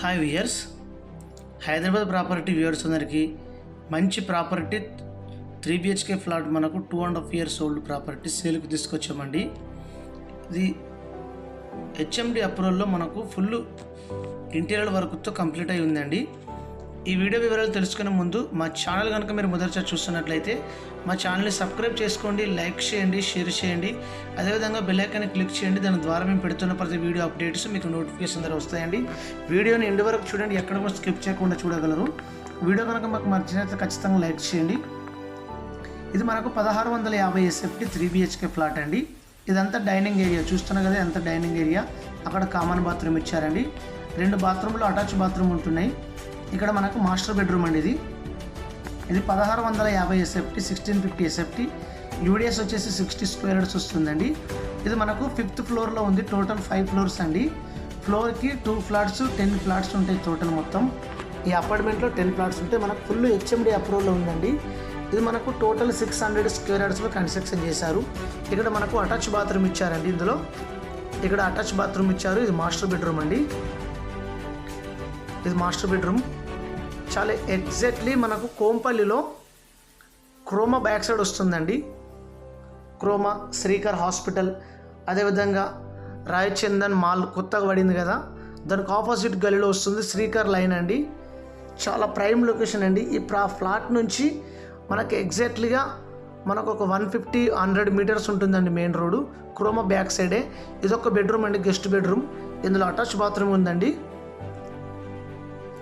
Hi viewers Hyderabad property viewers అందరికీ మంచి property three BHK flat మనకు two and half years old property సేల్కి తీసుకొచ్చామండి. ఇది హెచ్ఎండి అప్రూవల్లో మనకు ఫుల్ ఇంటీరియర్ వర్క్తో కంప్లీట్ అయి ఉందండి. ఈ వీడియో వివరాలు తెలుసుకునే ముందు మా ఛానల్ కనుక మీరు మొదటిసారి చూస్తున్నట్లయితే మా ఛానల్ని సబ్స్క్రైబ్ చేసుకోండి లైక్ చేయండి షేర్ చేయండి. అదేవిధంగా బెల్లైకాన్ని క్లిక్ చేయండి. దాని ద్వారా మేము పెడుతున్న ప్రతి వీడియో అప్డేట్స్ మీకు నోటిఫికేషన్ ద్వారా వస్తాయండి. వీడియోని ఎండు వరకు చూడండి. ఎక్కడ కూడా స్కిప్ చేయకుండా చూడగలరు. వీడియో కనుక మాకు నచ్చినట్లయితే ఖచ్చితంగా లైక్ చేయండి. ఇది మనకు పదహారు వందల యాభై ఎస్ఎఫ్టీ త్రీ బిహెచ్కే ఫ్లాట్ అండి. ఇదంతా డైనింగ్ ఏరియా. చూస్తున్నా కదా ఎంత డైనింగ్ ఏరియా? అక్కడ కామన్ బాత్రూమ్ ఇచ్చారండి. రెండు బాత్రూమ్లు అటాచ్ బాత్రూమ్ ఉంటున్నాయి. ఇక్కడ మనకు మాస్టర్ బెడ్రూమ్ అండి ఇది. ఇది పదహారు వందల యాభై SFT sixteen fifty SFT UDS వచ్చేసి సిక్స్టీ స్క్వేర్ యార్డ్స్ వస్తుందండి. ఇది మనకు ఫిఫ్త్ ఫ్లోర్లో ఉంది టోటల్ ఫైవ్ ఫ్లోర్స్ అండి. ఫ్లోర్కి టూ ఫ్లాట్స్ టెన్ ఫ్లాట్స్ ఉంటాయి టోటల్ మొత్తం. ఈ అపార్ట్మెంట్లో టెన్ ఫ్లాట్స్ ఉంటాయి మనకు ఫుల్ హెచ్ఎండి అప్రూవల్లో ఉందండి. ఇది మనకు టోటల్ సిక్స్ హండ్రెడ్ స్క్వేర్ యార్డ్స్లో కన్స్ట్రక్షన్ చేశారు. ఇక్కడ మనకు అటాచ్ బాత్రూమ్ ఇచ్చారండి ఇందులో. ఇక్కడ అటాచ్ బాత్రూమ్ ఇచ్చారు ఇది మాస్టర్ బెడ్రూమ్ అండి. ఇది మాస్టర్ బెడ్రూమ్ చాలా ఎగ్జాక్ట్లీ మనకు కోంపల్లిలో క్రోమా బ్యాక్ సైడ్ వస్తుందండి. Croma Srikar hospital. అదేవిధంగా రాయచందన్ మాల్ కొత్తగా పడింది కదా. దానికి ఆపోజిట్ గలీలో వస్తుంది శ్రీకర్ లైన్ అండి. చాలా ప్రైమ్ లొకేషన్ అండి. ఈ ప్రా ఫ్లాట్ నుంచి మనకి ఎగ్జాక్ట్లీగా మనకు ఒక వన్ ఫిఫ్టీ హండ్రెడ్ మీటర్స్ ఉంటుందండి మెయిన్ రోడ్డు క్రోమా బ్యాక్ సైడే ఇదొక బెడ్రూమ్ అండి గెస్ట్ బెడ్రూమ్ ఇందులో అటాచ్ బాత్రూమ్ ఉందండి.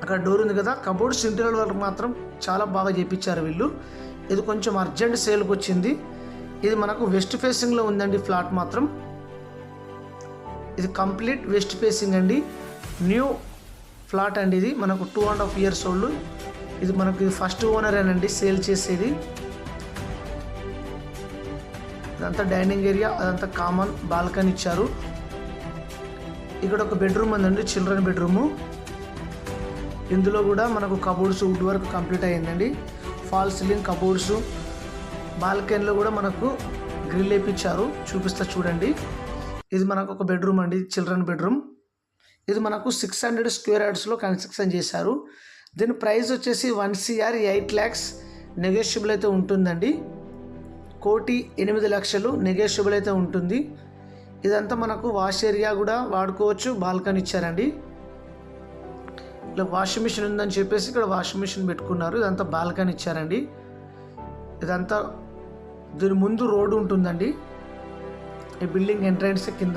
అక్కడ డోర్ ఉంది కదా కబోర్డ్స్ ఇంటీరియర్ వర్క్ మాత్రం చాలా బాగా చేపించారు వీళ్ళు. ఇది కొంచెం అర్జెంట్ సేల్కి వచ్చింది. ఇది మనకు వెస్ట్ ఫేసింగ్లో ఉందండి ఫ్లాట్ మాత్రం. ఇది కంప్లీట్ వెస్ట్ ఫేసింగ్ అండి. న్యూ ఫ్లాట్ అండి ఇది మనకు two and half years old ఇది మనకు ఇది ఫస్ట్ ఓనర్ అండి సేల్ చేసేది. ఇదంతా డైనింగ్ ఏరియా అదంతా కామన్ బాల్కనీ ఇచ్చారు. ఇక్కడ ఒక బెడ్రూమ్ ఉందండి చిల్డ్రన్ బెడ్రూము. ఇందులో కూడా మనకు కబోర్డ్స్ వుడ్ వర్క్ కంప్లీట్ అయ్యిందండి. ఫాల్ సీలింగ్ కబోర్డ్స్ బాల్కనీలో కూడా మనకు గ్రిల్ వేయించారు చూపిస్తా చూడండి. ఇది మనకు ఒక బెడ్రూమ్ అండి చిల్డ్రన్ బెడ్రూమ్. ఇది మనకు సిక్స్ హండ్రెడ్ స్క్వేర్ యార్డ్స్లో కన్స్ట్రక్షన్ చేశారు. దీని ప్రైస్ వచ్చేసి one CR eight lakhs negotiable అయితే ఉంటుందండి. కోటి ఎనిమిది లక్షలు నెగోషియబుల్ అయితే ఉంటుంది. ఇదంతా మనకు వాష్ ఏరియా కూడా వాడుకోవచ్చు బాల్కనీ ఇచ్చారండి. ఇలా వాషింగ్ మిషన్ ఉందని చెప్పేసి ఇక్కడ వాషింగ్ మిషన్ పెట్టుకున్నారు. ఇదంతా బాల్కనీ ఇచ్చారండి. ఇదంతా దీని ముందు రోడ్డు ఉంటుందండి. ఈ బిల్డింగ్ ఎంట్రన్స్ కింద.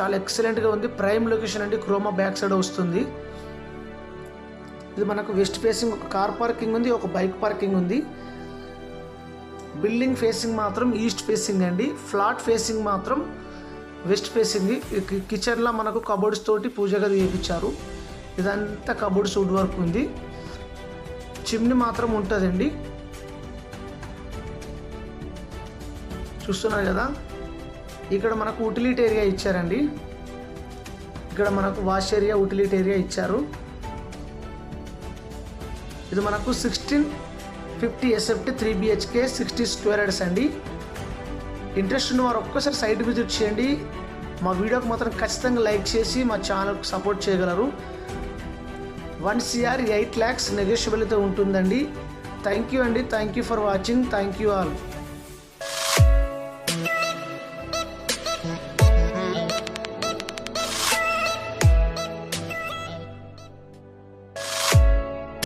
చాలా ఎక్సలెంట్గా ఉంది. ప్రైమ్ లొకేషన్ అండి. క్రోమా బ్యాక్ సైడ్ వస్తుంది. ఇది మనకు వెస్ట్ ఫేసింగ్ ఒక కార్ పార్కింగ్ ఉంది. ఒక బైక్ పార్కింగ్ ఉంది. బిల్డింగ్ ఫేసింగ్ మాత్రం ఈస్ట్ ఫేసింగ్ అండి. ఫ్లాట్ ఫేసింగ్ మాత్రం వెస్ట్ ఫేసింగ్. కిచెన్లో మనకు కబోర్డ్స్ తోటి పూజ గది వేయించారు ఇదంతా కబోర్డ్స్ సూట్ వర్క్ ఉంది. చిమ్ని మాత్రం ఉంటుందండి. చూస్తున్నారు కదా? ఇక్కడ మనకు ఉటిలిటీ ఏరియా ఇచ్చారండి. ఇక్కడ మనకు వాష్ ఏరియా ఉటిలిటీ ఏరియా ఇచ్చారు. ఇది మనకు sixteen fifty SFT three BHK sixty square yards అండి. ఇంట్రెస్ట్ ఉన్న వారు ఒక్కసారి సైట్ విజిట్ చేయండి. మా వీడియోకి మాత్రం ఖచ్చితంగా లైక్ చేసి మా ఛానల్కి సపోర్ట్ చేయగలరు. వన్ సిఆర్ ఎయిట్ ల్యాక్స్ నెగోషియబుల్తో ఉంటుందండి. థ్యాంక్ యూ అండి. Thank you for watching thank you all